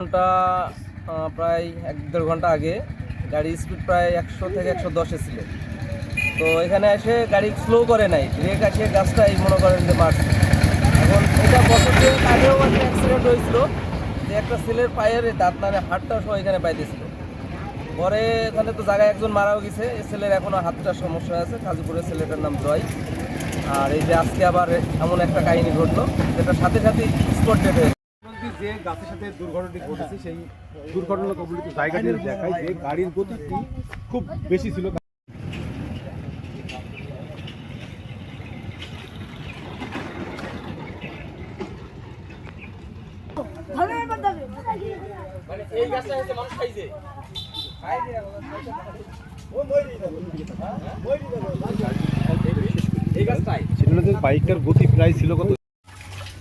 ঘণ্টা প্রায় এক দেড় ঘণ্টা আগে গাড়ির স্পিড প্রায় একশো থেকে একশো দশে ছিল তো এখানে এসে গাড়ি স্লো করে নাই ব্রেক আসে গাছটাই মনে করেন যে মারছে এখন এটা বছর আগেও একটা অ্যাক্সিডেন্ট হয়েছিল, যে একটা ছেলের পায়ের দাঁত মানে হাতটা সহ এখানে পাইতেছিল পরে এখানে তো জায়গায় একজন মারাও গেছে, এই ছেলের এখনও হাতটার সমস্যা আছে কাজীপুরের ছেলেটার নাম জয়। আর এই যে আজকে আবার এমন একটা কাহিনী ঘটলো, যেটা সাথে সাথে স্পট ডেট হয়ে সম্প্রতি যে গাছের সাথে দুর্ঘটনাটি ঘটেছে সেই দুর্ঘটনা কবলিত জায়গাটি দেখায় যে গাড়ির গতিটি খুব বেশি ছিল। ধরে এই গাছটা হচ্ছে মানুষ খাইছে এই গাছটাই সেটা যে বাইকটার গতি প্রায় ছিল কত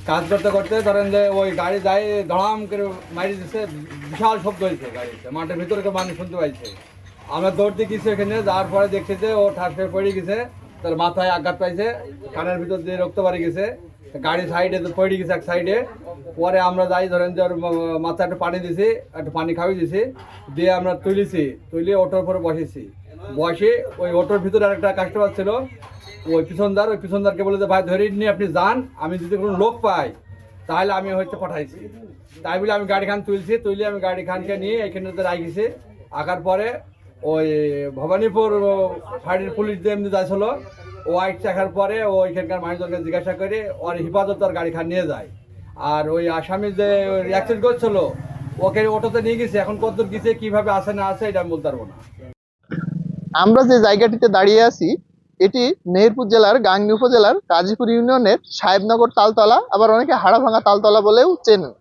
কাজ করতে করতে ধরেন যে ওই গাড়ি যায়, ধড়াম করে মারি দিচ্ছে বিশাল শব্দ হয়েছে গাড়িতে, মাঠের ভিতরে মানুষ শুনতে পাইছে। আমরা দৌড়তে গেছি এখানে, যাওয়ার পরে দেখছি যে ও ঠাস হয়ে পড়ে গেছে, তার মাথায় আঘাত পাইছে, কানের ভিতর দিয়ে রক্ত বাড়ি গেছে, গাড়ি সাইডে তো পড়ে গেছে এক সাইডে। পরে আমরা যাই, ধরেন যে ওর মাথায় একটু পানি দিছি, একটু পানি খাওয়াই দিছি, দিয়ে আমরা তুলেছি, তুলে অটোর পরে বসেছি। বসে ওই অটোর ভিতরে আরেকটা কাস্টমার ছিল ওই পিছনদার, ওই পিছনদারকে বলে যে, ভাই, ধরে নিয়ে আপনি যান, আমি যদি কোনো লোক পাই, তাহলে আমি হয়তো পাঠাইছি। তাই বলে আমি গাড়ি খান তুলছি, তুলে আমি গাড়ি খানকে নিয়ে এখানে রাখিছি আঁকার পরে ওই ভবানীপুর ফাঁড়ির পুলিশ দিয়ে এমনি যাচ্ছিল ও আইট চাকার পরে ও এখানকার মানুষজনকে জিজ্ঞাসা করে, ওর হিফাজত আর গাড়ি খান নিয়ে যায়। আর ওই আসামি যে অ্যাক্সিডেন্ট করছিল, ওকে অটোতে নিয়ে গেছে। এখন কত গেছে, কীভাবে আসে না আসে এটা আমি বলতে পারব না। আমরা যে জায়গাটিতে দাঁড়িয়ে আছি এটি মেহেরপুর জেলার গাংনী উপজেলার কাজীপুর ইউনিয়নের সাহেবনগর তালতলা, আবার অনেকে হাড়াভাঙা তালতলা বলেও চেনেন।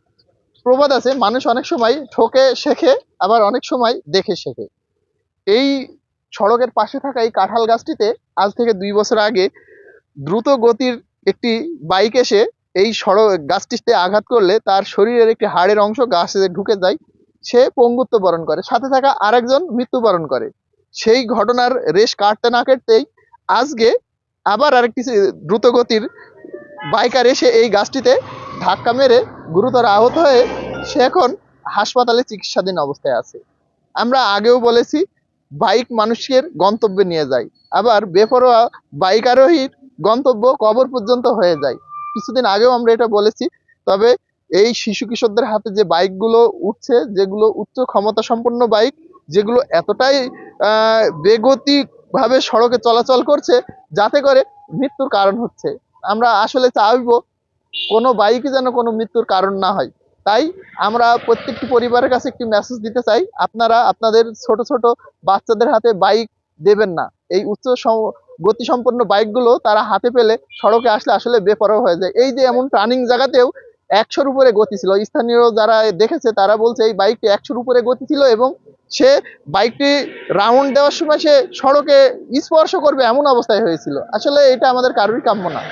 প্রবাদ আছে, মানুষ অনেক সময় ঠকে, শেখে, আবার অনেক সময় দেখে শেখে। এই সড়কের পাশে থাকা এই কাঁঠাল গাছটিতে আজ থেকে দুই বছর আগে দ্রুত গতির একটি বাইক এসে এই সড়ক, গাছটিতে আঘাত করলে তার শরীরের একটি হাড়ের অংশ গাছে ঢুকে যায়, সে পঙ্গুত্ব বরণ করে। সাথে থাকা আরেকজন মৃত্যুবরণ করে। সেই ঘটনার রেশ কাটতে না কাটতেই আজকে আবার আরেকটি দ্রুত গতির বাইকার এসে এই গাছটিতে ধাক্কা মেরে গুরুতর আহত হয়ে সে এখন হাসপাতালে চিকিৎসাধীন অবস্থায় আছে। আমরা আগেও বলেছি বাইক মানুষের গন্তব্যে নিয়ে যায়। আবার বেপরোয়া বাইক আরোহীর গন্তব্য কবর পর্যন্ত হয়ে যায়। কিছুদিন আগেও আমরা এটা বলেছি তবে এই শিশু কিশোরদের হাতে যে বাইকগুলো উঠছে যেগুলো উচ্চ ক্ষমতা সম্পন্ন বাইক যেগুলো এতটাই আহ, বেগতিকভাবে সড়কে চলাচল করছে, যাতে করে মৃত্যুর কারণ হচ্ছে। আমরা আসলে চাইব কোনো বাইকই যেন কোনো মৃত্যুর কারণ না হয়। তাই আমরা প্রত্যেকটি পরিবারের কাছে একটি মেসেজ দিতে চাই, আপনারা আপনাদের ছোট ছোট বাচ্চাদের হাতে বাইক দেবেন না। এই উচ্চ গতিসম্পন্ন বাইকগুলো তারা হাতে পেলে সড়কে আসলে আসলে বেপরোয়া হয়ে যায়। এই যে এমন টার্নিং জায়গাতেও একশোর উপরে গতি ছিল। স্থানীয় যারা দেখেছে, তারা বলছে এই বাইকটি একশোর উপরে গতি ছিল এবং সে বাইকটি রাউন্ড দেওয়ার সময় সে সড়কে স্পর্শ করবে এমন অবস্থায় হয়েছিল। আসলে এটা আমাদের কারোরই কাম্য না।